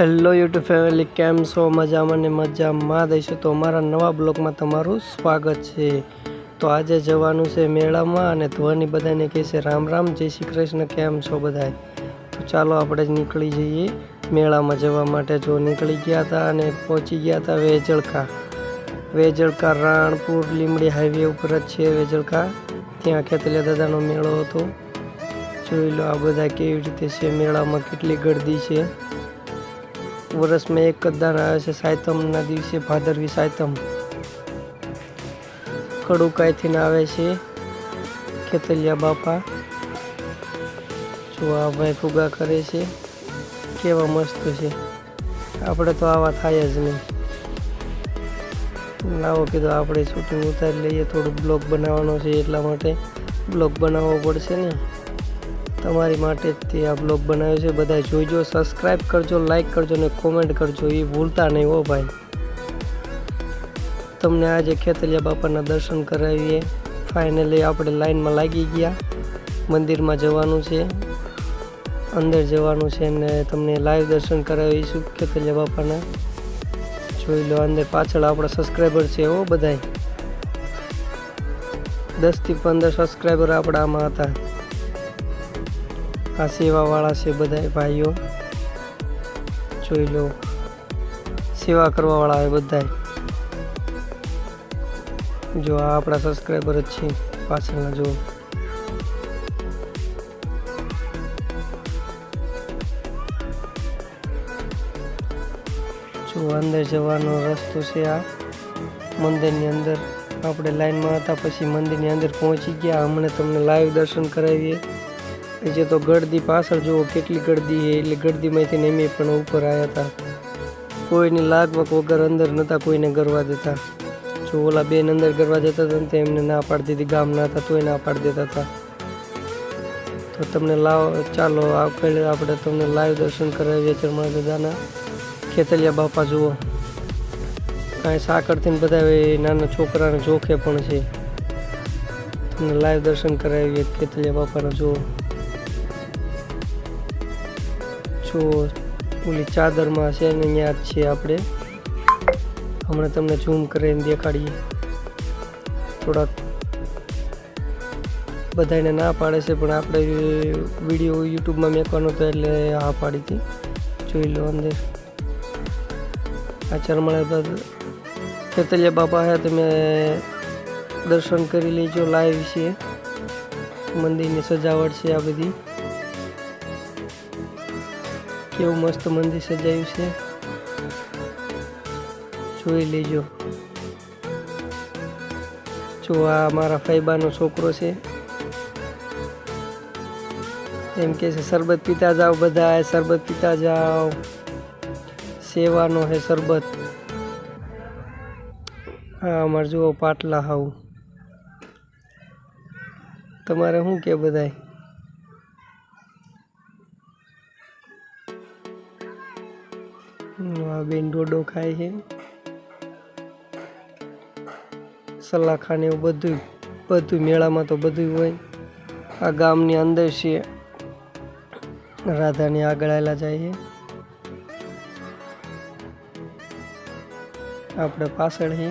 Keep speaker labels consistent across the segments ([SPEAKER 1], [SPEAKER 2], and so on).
[SPEAKER 1] Hello YouTube family કેમ છો? મજામાં ને મજામાં દઈશું. તો અમારા નવા બ્લોગમાં તમારું સ્વાગત છે. તો આજે જવાનું છે મેળામાં અને ધ્વનિ બધાને કહે છે, રામ રામ, જય શ્રી કૃષ્ણ, કેમ છો બધાય? તો ચાલો આપણે જ નીકળી જઈએ મેળામાં જવા માટે. જો નીકળી ગયા હતા અને પહોંચી ગયા હતા વેજળકા વેજળકા રાણપુર લીમડી હાઈવે ઉપર જ છે વેજળકા ત્યાં ખેતલિયા દાદાનો મેળો હતો. જોઈ લો આ બધા કેવી રીતે છે. મેળામાં કેટલી ગર્દી છે. વર્ષમાં એક જ દાન આવે છે સાયતમના દિવસે ભાદરવી સાયતમ. કડુકાઈથી આવે છે ખેતલિયા બાપા. જો આ ભાઈ ફુગા કરે છે, કેવા મસ્ત છે. આપણે તો આવા થાય જ નહીં. લાવો કીધું આપણે શૂટિંગ ઉતારી લઈએ થોડું બ્લોગ બનાવવાનો છે એટલા માટે. બ્લોગ બનાવવો પડશે ને? તમારી માટે જ તે આ બ્લોગ બનાવ્યો છે. બધા જોઈજો સબસ્ક્રાઈબ કરજો લાઇક કરજો ને કોમેન્ટ કરજો. એ ભૂલતા નહીં હો ભાઈ. તમને આજે ખેતલિયા બાપાના દર્શન કરાવીએ. ફાઇનલી આપણે લાઈનમાં લાગી ગયા. મંદિરમાં જવાનું છે. અંદર જવાનું છે ને તમને લાઈવ દર્શન કરાવીશું ખેતલિયા બાપાના. જોઈ લો અંદર પાછળ આપણા સબસ્ક્રાઈબર છે હો બધાય. દસથી પંદર સબસ્ક્રાઈબર આપણા આમાં હતા. આ સેવાવાળા છે બધા ભાઈઓ. જોઈ લો. સેવા કરવાવાળા એ બધા જો આ આપણા સબસ્ક્રાઈબર જ છે પાછળના જો. જો અંદર જવાનો રસ્તો છે આ. મંદિરની અંદર આપણે લાઈનમાં હતા, પછી મંદિરની અંદર પહોંચી ગયા. હમણાં તમને લાઈવ દર્શન કરાવીએ. જે તો ગળદી પાછળ જુઓ કેટલી ગળદી છે. એટલે ગળદીમાંથી નેમી પણ ઉપર આવ્યા હતા. કોઈની લાગવક વગર અંદર નહોતા કોઈને ગરવા દેતા. જો ઓલા બેન અંદર ગરવા જતા હતા ને એમને ના પાડી દીધી. ગામના હતા, તોય ના પાડી દેતા હતા. તો તમને લાવ, ચાલો, આ પહેલે આપણે તમને લાઈવ દર્શન કરાવીએ ચરમા દાદાના ખેતલિયા બાપા જુઓ. કાંઈ સાકરથી બધા નાના છોકરાને જોખે પણ છે. તમને લાઈવ દર્શન કરાવીએ ખેતલિયા બાપાના જુઓ. જો ઓલી ચાદરમાં છે ને અહીંયા જ છે આપણે. હમણાં તમને ઝૂમ કરીને દેખાડીએ. થોડાક બધાને ના પાડે છે, પણ આપણે વીડિયો યુટ્યુબમાં મેકવાનો હતો એટલે હા પાડી હતી. જોઈ લો અંદર. આ ચરમણા ખેતલિયા બાપા હે, તમે દર્શન કરી લેજો લાઈવ છે. મંદિરની સજાવટ છે આ બધી. કેવું મસ્ત મંદિર સજાયું છે. જોઈ લેજો. જો આ મારા ફાઈબાનો છોકરો છે. એમ કે છે, શરબત પીતા જાઓ બધા શરબત પીતા જાઓ. સેવાનો હે શરબત. હા અમારે જુઓ પાટલા હાવ તમારે શું કે બધાય? બેન ખાય છે. સલાખાને એવું બધું બધું મેળામાં તો બધું હોય. આ ગામની અંદર છે. રાધાની આગળ આવેલા જાય છે. આપણે પાછળ છે.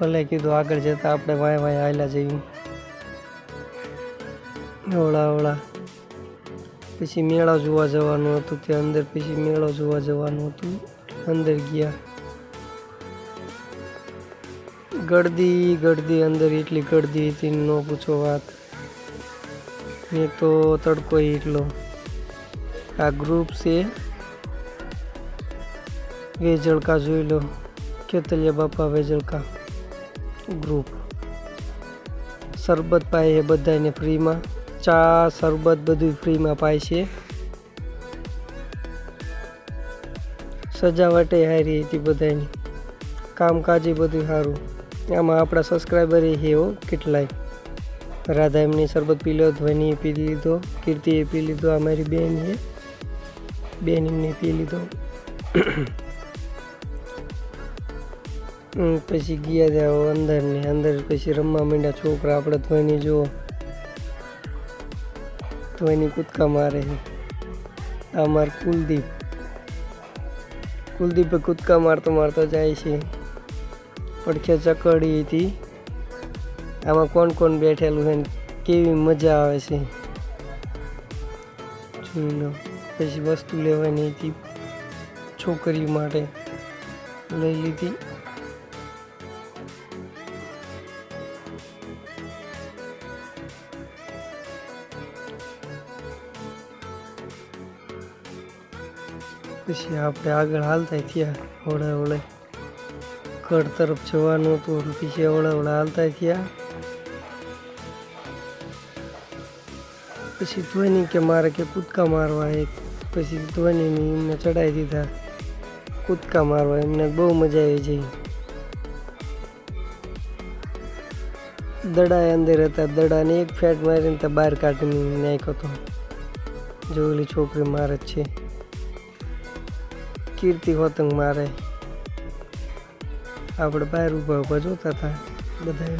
[SPEAKER 1] ભલે કીધું આગળ જતા આપણે વાય વાય આવેલા જઈએ. ઓળા ઓળા પછી મેળા જોવા જવાનું હતું, તે અંદર પછી મેળો જોવા જવાનું હતું, અંદર ગયા. ગળદી ગળદી અંદર એટલી ગળદી હતી, ન પૂછો વાત. ને તો તડકો એટલો. આ ગ્રુપ છે. વેજળકા જોઈ લો. કેતલિયા બાપા વેજળકા ગ્રુપ સરબત પાય એ બધાને ફ્રીમાં ચા, શરબત બધું ફ્રીમાં પાય છે. સજાવટે હારી હતી બધાની કામકાજે બધું સારું આમાં આપણા સબસ્ક્રાઈબર એ હો કેટલાય. રાધા એમની શરબત પી લો ધ્વનિએ પી લીધો કીર્તિએ પી લીધો અમારી મારી બેન છે બેન એમને પી લીધો. પછી ગયા ત્યાં અંદર ને અંદર પછી રમવા માંડ્યા છોકરા, આપણે ધ્વની જુઓ. ધોની કૂદકા મારે છે. આ માર કુલદીપ. કુલદીપે કૂદકા મારતો મારતો જાય છે. પડખે ચકડી હતી. આમાં કોણ કોણ બેઠેલું છે કેવી મજા આવે છે. પછી વસ્તુ લેવાની હતી. છોકરી માટે લઈ લીધી. પછી આપણે આગળ હાલતા થયા હોળે હોળે કડ તરફ જવાનું હતું પછી હોળે હોળે હાલતા થયા. પછી ધ્વનિ કે મારે કે કૂદકા મારવા એક, પછી ધ્વનિની એમને ચડાવી દીધા. કૂદકા મારવા, એમને બહુ મજા આવી જઈ દડા અંદર હતા, દડાને એક ફેટ મારીને ત્યાં બહાર કાઢીને નાખ્યો હતો. જો છોકરી મારે જ છે. કીર્તિ હોતંગ મારે. આપણે બહાર ઊભા ઊભા જોતા હતા બધા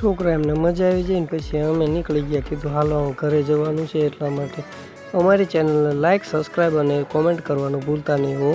[SPEAKER 1] છોકરા એમને મજા આવી જાય ને પછી અમે નીકળી ગયા, કીધું હાલો હું ઘરે જવાનું છે એટલા માટે. અમારી ચેનલને લાઇક સબસ્ક્રાઈબ અને કોમેન્ટ કરવાનું ભૂલતા નહીં હો.